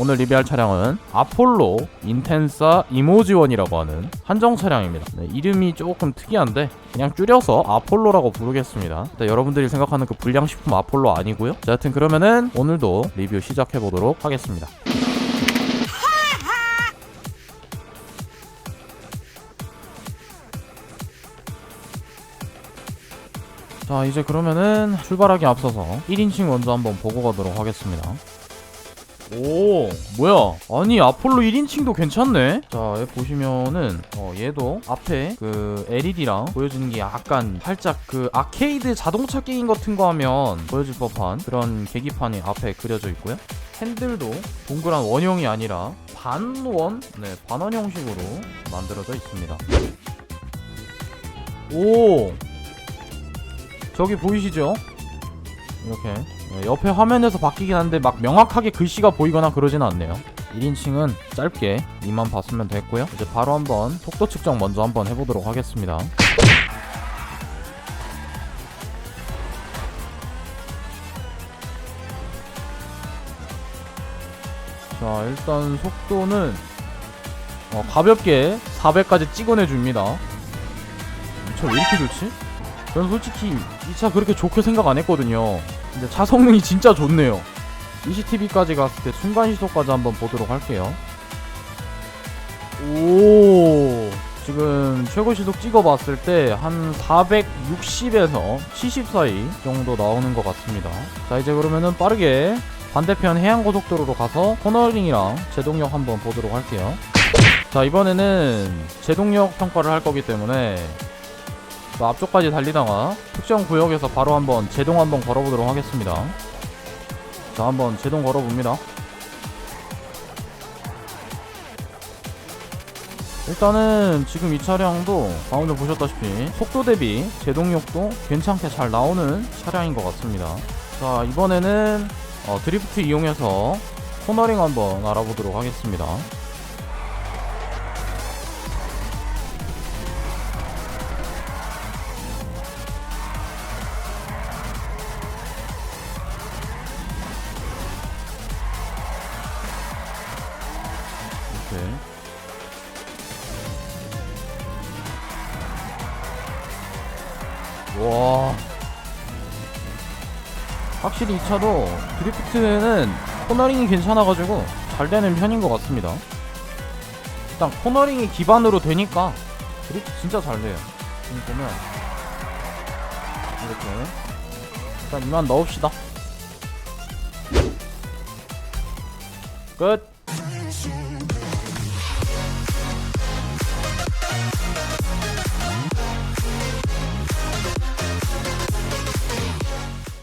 오늘 리뷰할 차량은 아폴로 인텐사 이모지원이라고 하는 한정 차량입니다. 네, 이름이 조금 특이한데 그냥 줄여서 아폴로라고 부르겠습니다. 네, 여러분들이 생각하는 그 불량식품 아폴로 아니고요. 자, 여튼 그러면은 오늘도 리뷰 시작해 보도록 하겠습니다. 자 이제 그러면은 출발하기 앞서서 1인칭 먼저 한번 보고 가도록 하겠습니다 오 뭐야? 아니 아폴로 1인칭도 괜찮네? 자 여기 보시면은 어 얘도 앞에 그 LED랑 보여주는 게 약간 살짝 그 아케이드 자동차 게임 같은 거 하면 보여줄 법한 그런 계기판이 앞에 그려져 있고요. 핸들도 동그란 원형이 아니라 반원 네 반원 형식으로 만들어져 있습니다. 오! 저기 보이시죠? 이렇게. 네, 옆에 화면에서 바뀌긴 한데 막 명확하게 글씨가 보이거나 그러진 않네요. 1인칭은 짧게 이만 봤으면 됐고요. 이제 바로 한번 속도 측정 먼저 한번 해보도록 하겠습니다. 자 일단 속도는 어, 가볍게 400까지 찍어내 줍니다. 저왜 이렇게 좋지? 전 솔직히 이 차 그렇게 좋게 생각 안 했거든요. 근데 차 성능이 진짜 좋네요. CCTV까지 갔을 때 순간 시속까지 한번 보도록 할게요. 오, 지금 최고 시속 찍어봤을 때 한 460에서 70 사이 정도 나오는 것 같습니다. 자, 이제 그러면은 빠르게 반대편 해안고속도로로 가서 코너링이랑 제동력 한번 보도록 할게요. 자, 이번에는 제동력 평가를 할 거기 때문에 또 앞쪽까지 달리다가 특정 구역에서 바로 한번 제동 한번 걸어보도록 하겠습니다. 자, 한번 제동 걸어봅니다. 일단은 지금 이 차량도 방금 보셨다시피 속도 대비 제동력도 괜찮게 잘 나오는 차량인 것 같습니다. 자, 이번에는 어, 드리프트 이용해서 코너링 한번 알아보도록 하겠습니다. 이렇게 와. 확실히 이 차도 드리프트는 코너링이 괜찮아가지고 잘 되는 편인 것 같습니다. 일단 코너링이 기반으로 되니까 드리프트 진짜 잘 돼요. 지금 보면. 이렇게. 일단 이만 넣읍시다. 끝